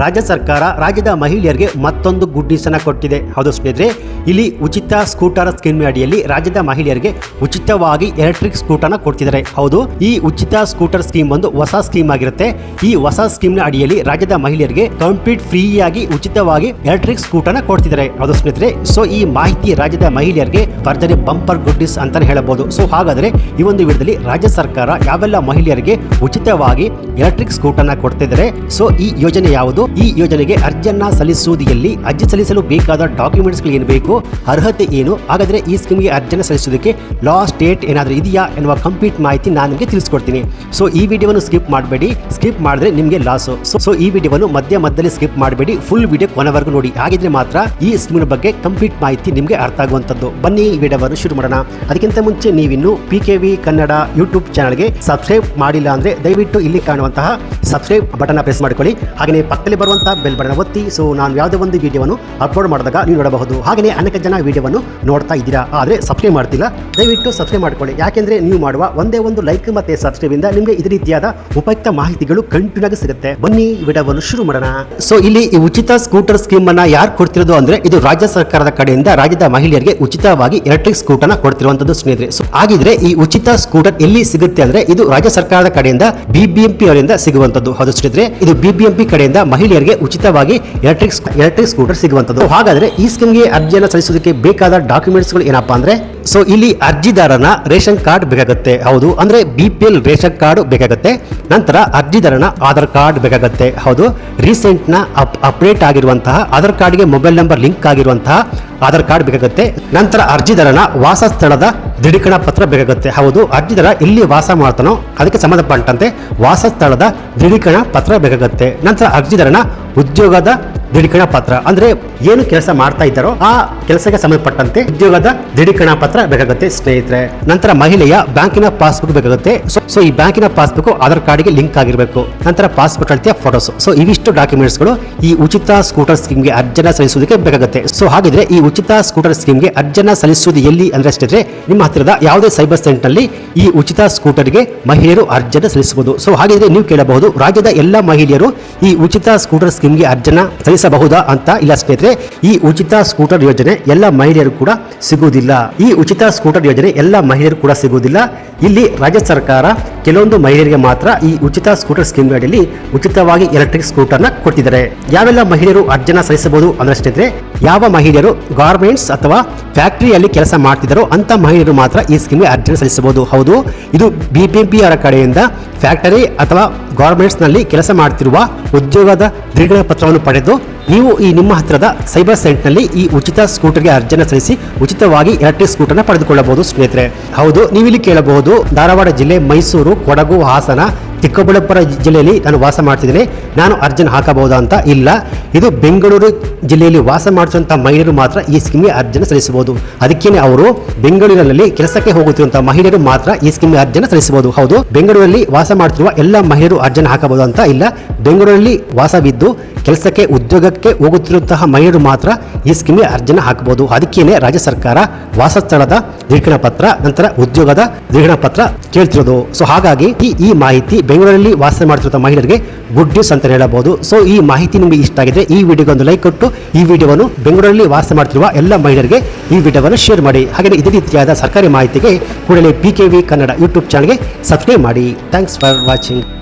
ರಾಜ್ಯ ಸರ್ಕಾರ ರಾಜ್ಯದ ಮಹಿಳೆಯರಿಗೆ ಮತ್ತೊಂದು ಗುಡ್ಡಿಸನ ಕೊಟ್ಟಿದೆ. ಹೌದು ಸ್ನೇಹಿತರೆ, ಇಲ್ಲಿ ಉಚಿತ ಸ್ಕೂಟರ್ ಸ್ಕೀಮ್ ಅಡಿಯಲ್ಲಿ ರಾಜ್ಯದ ಮಹಿಳೆಯರಿಗೆ ಉಚಿತವಾಗಿ ಎಲೆಕ್ಟ್ರಿಕ್ ಸ್ಕೂಟರ್ನ ಕೊಡ್ತಿದ್ದಾರೆ. ಹೌದು, ಈ ಉಚಿತ ಸ್ಕೂಟರ್ ಸ್ಕೀಮ್ ಒಂದು ಹೊಸ ಸ್ಕೀಮ್ ಆಗಿರುತ್ತೆ. ಈ ಹೊಸ ಸ್ಕೀಮ್ ಅಡಿಯಲ್ಲಿ ರಾಜ್ಯದ ಮಹಿಳೆಯರಿಗೆ ಕಂಪ್ಲೀಟ್ ಫ್ರೀಯಾಗಿ ಉಚಿತವಾಗಿ ಎಲೆಕ್ಟ್ರಿಕ್ ಸ್ಕೂಟರ್ನ ಕೊಡ್ತಿದ್ದಾರೆ. ಹೌದು ಸ್ನೇಹಿತರೆ, ಸೊ ಈ ಮಾಹಿತಿ ರಾಜ್ಯದ ಮಹಿಳೆಯರಿಗೆ ಭರ್ಜರಿ ಬಂಪರ್ ಗುಡ್ಡಿಸ್ ಅಂತ ಹೇಳಬಹುದು. ಸೊ ಹಾಗಾದ್ರೆ ಈ ಒಂದು ವಿಡಿಯೋದಲ್ಲಿ ರಾಜ್ಯ ಸರ್ಕಾರ ಯಾವೆಲ್ಲ ಮಹಿಳೆಯರಿಗೆ ಉಚಿತವಾಗಿ ಎಲೆಕ್ಟ್ರಿಕ್ ಸ್ಕೂಟರ್ನ ಕೊಡ್ತಿದ್ದಾರೆ, ಸೊ ಈ ಯೋಜನೆ ಯಾವುದು? ಈ ಯೋಜನೆಗೆ ಅರ್ಜಿಯನ್ನ ಸಲ್ಲಿಸುವುದಿಯಲ್ಲಿ ಅರ್ಜಿ ಸಲ್ಲಿಸಲು ಬೇಕಾದ ಡಾಕ್ಯುಮೆಂಟ್ಸ್ ಏನು ಬೇಕು, ಅರ್ಹತೆ ಏನು, ಹಾಗಾದ್ರೆ ಈ ಸ್ಕೀಮ್ಗೆ ಅರ್ಜಿಯನ್ನು ಸಲ್ಲಿಸೋದಕ್ಕೆ ಲಾಸ್ಟ್ ಡೇಟ್ ಏನಾದರೂ ಇದೆಯಾ ಎನ್ನುವ ಕಂಪ್ಲೀಟ್ ಮಾಹಿತಿ ನಾನು ನಿಮಗೆ ತಿಳಿಸ್ಕೊಡ್ತೀನಿ. ಸೊ ಈ ವಿಡಿಯೋವನ್ನು ಸ್ಕಿಪ್ ಮಾಡಬೇಡಿ. ಸ್ಕಿಪ್ ಮಾಡಿದ್ರೆ ನಿಮಗೆ ಲಾಸು ಸೊ ಈ ವಿಡಿಯೋವನ್ನು ಮಧ್ಯ ಮಧ್ಯದಲ್ಲಿ ಸ್ಕಿಪ್ ಮಾಡಬೇಡಿ. ಫುಲ್ ವಿಡಿಯೋ ಕೊನೆವರೆಗೂ ನೋಡಿ. ಹಾಗಿದ್ರೆ ಮಾತ್ರ ಈ ಸ್ಕೀಮ್ ಬಗ್ಗೆ ಕಂಪ್ಲೀಟ್ ಮಾಹಿತಿ ನಿಮಗೆ ಅರ್ಥ ಆಗುವಂಥದ್ದು. ಬನ್ನಿ ಈ ವಿಡಿಯೋವನ್ನು ಶುರು ಮಾಡೋಣ. ಅದಕ್ಕಿಂತ ಮುಂಚೆ ನೀವಿನ್ನು P K V Kannada YouTube ಚಾನಲ್ಗೆ ಸಬ್ಸ್ಕ್ರೈಬ್ ಮಾಡಿಲ್ಲ ಅಂದರೆ ದಯವಿಟ್ಟು ಇಲ್ಲಿ ಕಾಣುವಂತಹ ಸಬ್ಸ್ಕ್ರೈಬ್ ಬಟನ್ ಪ್ರೆಸ್ ಮಾಡ್ಕೊಳ್ಳಿ. ಹಾಗೆಯೇ ಪಕ್ಕದಲ್ಲಿ ಬರುವಂತಹ ಬೆಲ್ ಬಟನ್ ಒತ್ತಿ. ಸೊ ನಾನು ಯಾವುದೇ ಒಂದು ವಿಡಿಯೋವನ್ನು ಅಪ್ಲೋಡ್ ಮಾಡಿದಾಗ ನೀವು ನೋಡಬಹುದು. ಹಾಗೆಯೇ ಅನೇಕ ಜನ ವಿಡಿಯೋವನ್ನು ನೋಡ್ತಾ ಇದ್ದೀರಾ, ಆದರೆ ಸಬ್ಸ್ಕ್ರೈಬ್ ಮಾಡ್ತಿಲ್ಲ. ದಯವಿಟ್ಟು ಸಬ್ಸ್ಕ್ರೈಬ್ ಮಾಡ್ಕೊಳ್ಳಿ. ಯಾಕೆಂದ್ರೆ ನೀವು ಮಾಡುವ ಒಂದೇ ಒಂದು ಲೈಕ್ ಮತ್ತೆ ಸಬ್ಸ್ಕ್ರೈಬ್ ಇಂದ ನಿಮಗೆ ಇದೇ ರೀತಿಯಾದ ಉಪಯುಕ್ತ ಮಾಹಿತಿಗಳು ಕಂಟಿನ್ಯೂ ಸಿಗುತ್ತೆ. ಬನ್ನಿ, ವಿಡಿಯೋವನ್ನು ಶುರು ಮಾಡೋಣ. ಸೊ ಇಲ್ಲಿ ಈ ಉಚಿತ ಸ್ಕೂಟರ್ ಸ್ಕೀಮ್ ಅನ್ನ ಯಾರು ಕೊಡ್ತಿರೋದು ಅಂದ್ರೆ ಇದು ರಾಜ್ಯ ಸರ್ಕಾರದ ಕಡೆಯಿಂದ ರಾಜ್ಯದ ಮಹಿಳೆಯರಿಗೆ ಉಚಿತವಾಗಿ ಎಲೆಕ್ಟ್ರಿಕ್ ಸ್ಕೂಟರ್ನ ಕೊಡ್ತಿರುವಂತದ್ದು ಸ್ನೇಹಿತರೆ. ಸೊ ಹಾಗಿದ್ರೆ ಈ ಉಚಿತ ಸ್ಕೂಟರ್ ಎಲ್ಲಿ ಸಿಗುತ್ತೆ ಅಂದ್ರೆ ಇದು ರಾಜ್ಯ ಸರ್ಕಾರದ ಕಡೆಯಿಂದ ಬಿಬಿಎಂಪಿ ಅವರಿಂದ ಸಿಗುವಂತದ್ದು. ಹೌದು ಸ್ನೇಹಿತರೆ, ಇದು ಬಿಬಿಎಂಪಿ ಕಡೆಯಿಂದ ಮಹಿಳೆಯರಿಗೆ ಉಚಿತವಾಗಿ ಎಲೆಕ್ಟ್ರಿಕ್ ಎಲೆಕ್ಟ್ರಿಕ್ ಸ್ಕೂಟರ್ ಸಿಗುವಂತದ್ದು ಹಾಗಾದ್ರೆ ಈ ಸ್ಕೀಮ್ಗೆ ಅರ್ಜಿಯನ್ನು ಸಲ್ಲಿಸೋದಕ್ಕೆ ಬೇಕಾದ ಡಾಕ್ಯುಮೆಂಟ್ಸ್ಗಳು ಏನಪ್ಪಾ ಅಂದ್ರೆ ಸೊ ಇಲ್ಲಿ ಅರ್ಜಿದಾರನ ರೇಷನ್ ಕಾರ್ಡ್ ಬೇಕಾಗುತ್ತೆ. ಹೌದು, ಅಂದ್ರೆ B P L ration card ಬೇಕಾಗುತ್ತೆ. ನಂತರ ಅರ್ಜಿದಾರನ ಆಧಾರ್ ಕಾರ್ಡ್ ಬೇಕಾಗುತ್ತೆ. ಹೌದು ರೀಸೆಂಟ್ನ ಅಪ್ಡೇಟ್ ಆಗಿರುವಂತಹ ಆಧಾರ್ ಕಾರ್ಡ್ಗೆ ಮೊಬೈಲ್ ನಂಬರ್ ಲಿಂಕ್ ಆಗಿರುವಂತಹ ಆಧಾರ್ ಕಾರ್ಡ್ ಬೇಕಾಗುತ್ತೆ. ನಂತರ ಅರ್ಜಿದಾರನ ವಾಸ ಸ್ಥಳದ ದೃಢೀಕರಣ ಪತ್ರ ಬೇಕಾಗುತ್ತೆ. ಹೌದು ಅರ್ಜಿದಾರ ಎಲ್ಲಿ ವಾಸ ಮಾಡ್ತಾನೋ ಅದಕ್ಕೆ ಸಂಬಂಧಪಟ್ಟಂತೆ ವಾಸ ಸ್ಥಳದ ದೃಢೀಕರಣ ಪತ್ರ ಬೇಕಾಗುತ್ತೆ. ನಂತರ ಅರ್ಜಿದಾರನ ಉದ್ಯೋಗದ ದೃಢೀಕರಣ ಪತ್ರ. ಅಂದ್ರೆ ಏನು ಕೆಲಸ ಮಾಡ್ತಾ ಇದ್ದಾರೋ ಆ ಕೆಲಸಕ್ಕೆ ಸಂಬಂಧಪಟ್ಟಂತೆ ಉದ್ಯೋಗದ ದೃಢೀಕರಣ ಪತ್ರ ಬೇಕಾಗುತ್ತೆ ಸ್ನೇಹಿತರೆ. ನಂತರ ಮಹಿಳೆಯ ಬ್ಯಾಂಕಿನ ಪಾಸ್ಬುಕ್ ಬೇಕಾಗುತ್ತೆ. ಸೊ ಈ ಬ್ಯಾಂಕಿನ ಪಾಸ್ಬುಕ್ ಆಧಾರ್ ಕಾರ್ಡ್ಗೆ ಲಿಂಕ್ ಆಗಿರಬೇಕು. ನಂತರ ಪಾಸ್ಪೋರ್ಟ್ ಅಳತೆಯ ಫೋಟೋಸ್. ಸೊ ಇವಿಷ್ಟು ಡಾಕ್ಯುಮೆಂಟ್ಸ್ಗಳು ಈ ಉಚಿತ ಸ್ಕೂಟರ್ ಸ್ಕೀಮ್ಗೆ ಅರ್ಜನ ಸಲ್ಲಿಸುವುದಕ್ಕೆ ಬೇಕಾಗುತ್ತೆ. ಸೊ ಹಾಗಿದ್ರೆ ಈ ಉಚಿತ ಸ್ಕೂಟರ್ ಸ್ಕೀಮ್ಗೆ ಅರ್ಜನ ಸಲ್ಲಿಸುವುದು ಎಲ್ಲಿ ಅಂದ್ರೆ ಅಷ್ಟೇ ನಿಮ್ಮ ಹತ್ತಿರದ ಯಾವುದೇ ಸೈಬರ್ ಸೆಂಟರ್ ಸೆಂಟರ್ನಲ್ಲಿ ಈ ಉಚಿತ ಸ್ಕೂಟರ್ಗೆ ಮಹಿಳೆಯರು ಅರ್ಜನ ಸಲ್ಲಿಸಬಹುದು. ಸೊ ಹಾಗಿದ್ರೆ ನೀವು ಕೇಳಬಹುದು, ರಾಜ್ಯದ ಎಲ್ಲಾ ಮಹಿಳೆಯರು ಈ ಉಚಿತ ಸ್ಕೂಟರ್ ಸ್ಕೀಮ್ಗೆ ಅರ್ಜನ ಸಲ್ಲಿಸಬಹುದಾ ಅಂತ ಇಲ್ಲ ಸ್ನೇಹಿತರೆ, ಈ ಉಚಿತ ಸ್ಕೂಟರ್ ಯೋಜನೆ ಎಲ್ಲ ಮಹಿಳೆಯರು ಕೂಡ ಸಿಗುವುದಿಲ್ಲ. ಈ ಉಚಿತ ಸ್ಕೂಟರ್ ಯೋಜನೆ ಎಲ್ಲ ಮಹಿಳೆಯರು ಕೂಡ ಸಿಗುವುದಿಲ್ಲ. ಇಲ್ಲಿ ರಾಜ್ಯ ಸರ್ಕಾರ ಕೆಲವೊಂದು ಮಹಿಳೆಯರಿಗೆ ಮಾತ್ರ ಈ ಉಚಿತ ಸ್ಕೂಟರ್ ಸ್ಕೀಮ್ ಅಡಿಯಲ್ಲಿ ಉಚಿತವಾಗಿ ಎಲೆಕ್ಟ್ರಿಕ್ ಸ್ಕೂಟರ್ನ ಕೊಟ್ಟಿದ್ದಾರೆ ಯಾವೆಲ್ಲ ಮಹಿಳೆಯರು ಅರ್ಜನ ಸಲ್ಲಿಸಬಹುದು ಅಂದ್ರೆ ಸ್ನೇಹಿತರೆ, ಯಾವ ಮಹಿಳೆಯರು ಗಾರ್ಮೆಂಟ್ಸ್ ಅಥವಾ ಫ್ಯಾಕ್ಟರಿಯಲ್ಲಿ ಕೆಲಸ ಮಾಡ್ತಿದ್ದಾರೋ ಅಂತ ಮಹಿಳೆಯರು ಮಾತ್ರ ಈ ಸ್ಕೀಮ್ಗೆ ಅರ್ಜಿ ಸಲ್ಲಿಸಬಹುದು. ಹೌದು, ಇದು ಬಿಪಿಎಂಪಿ ಅವರ ಕಡೆಯಿಂದ ಫ್ಯಾಕ್ಟರಿ ಅಥವಾ ಗಾರ್ಮೆಂಟ್ಸ್ನಲ್ಲಿ ಕೆಲಸ ಮಾಡ್ತಿರುವ ಉದ್ಯೋಗದ ದೃಢೀಕರಣ ಪತ್ರವನ್ನು ಪಡೆದು ನೀವು ಈ ನಿಮ್ಮ ಹತ್ತಿರದ ಸೈಬರ್ ಸೆಂಟ್ನಲ್ಲಿ ಈ ಉಚಿತ ಸ್ಕೂಟರ್ಗೆ ಅರ್ಜಿಯನ್ನು ಸಲ್ಲಿಸಿ ಉಚಿತವಾಗಿ ಎಲೆಕ್ಟ್ರಿಕ್ ಸ್ಕೂಟರ್ನ ಪಡೆದುಕೊಳ್ಳಬಹುದು, ಸ್ನೇಹಿತರೆ. ಹೌದು, ನೀವಿಲ್ಲಿ ಕೇಳಬಹುದು, ಧಾರವಾಡ ಜಿಲ್ಲೆ ಮೈಸೂರು, ಕೊಡಗು, ಹಾಸನ, ಚಿಕ್ಕಬಳ್ಳಾಪುರ ಜಿಲ್ಲೆಯಲ್ಲಿ ನಾನು ವಾಸ ಮಾಡ್ತಿದ್ದೀನಿ. ನಾನು ಅರ್ಜಿನ ಹಾಕಬಹುದಾ ಅಂತ ಇಲ್ಲ. ಇದು ಬೆಂಗಳೂರು ಜಿಲ್ಲೆಯಲ್ಲಿ ವಾಸ ಮಾಡಿಸುವಂಥ ಮಹಿಳೆಯರು ಮಾತ್ರ ಈ ಸ್ಕೀಮ್ಗೆ ಅರ್ಜಿನ ಸಲ್ಲಿಸಬಹುದು. ಅದಕ್ಕೇನೆ ಅವರು ಬೆಂಗಳೂರಿನಲ್ಲಿ ಕೆಲಸಕ್ಕೆ ಹೋಗುತ್ತಿರುವಂಥ ಮಹಿಳೆಯರು ಮಾತ್ರ ಈ ಸ್ಕೀಮ್ಗೆ ಅರ್ಜಿನ ಸಲ್ಲಿಸಬಹುದು. ಹೌದು, ಬೆಂಗಳೂರಲ್ಲಿ ವಾಸ ಮಾಡ್ತಿರುವ ಎಲ್ಲ ಮಹಿಳೆಯರು ಅರ್ಜಿನ ಹಾಕಬಹುದು ಅಂತ ಇಲ್ಲ. ಬೆಂಗಳೂರಲ್ಲಿ ವಾಸವಿದ್ದು, ಕೆಲಸಕ್ಕೆ ಉದ್ಯೋಗಕ್ಕೆ ಹೋಗುತ್ತಿರುವಂತಹ ಮಹಿಳೆಯರು ಮಾತ್ರ ಈ ಸ್ಕೀಮ್ಗೆ ಅರ್ಜಿನ ಹಾಕಬಹುದು. ಅದಕ್ಕೇನೆ ರಾಜ್ಯ ಸರ್ಕಾರ ವಾಸಸ್ಥಳದ ದೃಢೀಕರಣ ಪತ್ರ, ನಂತರ ಉದ್ಯೋಗದ ದೃಢೀಕರಣ ಪತ್ರ ಕೇಳ್ತಿರೋದು. ಸೊ ಹಾಗಾಗಿ ಈ ಈ ಮಾಹಿತಿ ಬೆಂಗಳೂರಲ್ಲಿ ವಾಸ ಮಾಡುತ್ತಿರುವ ಮಹಿಳೆಯರಿಗೆ ಗುಡ್ ನ್ಯೂಸ್ ಅಂತ ಹೇಳಬಹುದು. ಸೊ ಈ ಮಾಹಿತಿ ನಿಮಗೆ ಇಷ್ಟ ಆಗಿದೆ ಈ ವಿಡಿಯೋಗೆ ಒಂದು ಲೈಕ್ ಕೊಟ್ಟು ಈ ವಿಡಿಯೋವನ್ನು ಬೆಂಗಳೂರಲ್ಲಿ ವಾಸ ಮಾಡ್ತಿರುವ ಎಲ್ಲ ಮಹಿಳೆಯರಿಗೆ ಈ ವಿಡಿಯೋವನ್ನು ಶೇರ್ ಮಾಡಿ. ಹಾಗೆ ಇದೇ ರೀತಿಯಾದ ಸರ್ಕಾರಿ ಮಾಹಿತಿಗೆ ಕೂಡಲೇ P K V Kannada YouTube ಚಾನಲ್ಗೆ ಸಬ್ಸ್ಕ್ರೈಬ್ ಮಾಡಿ. Thanks for watching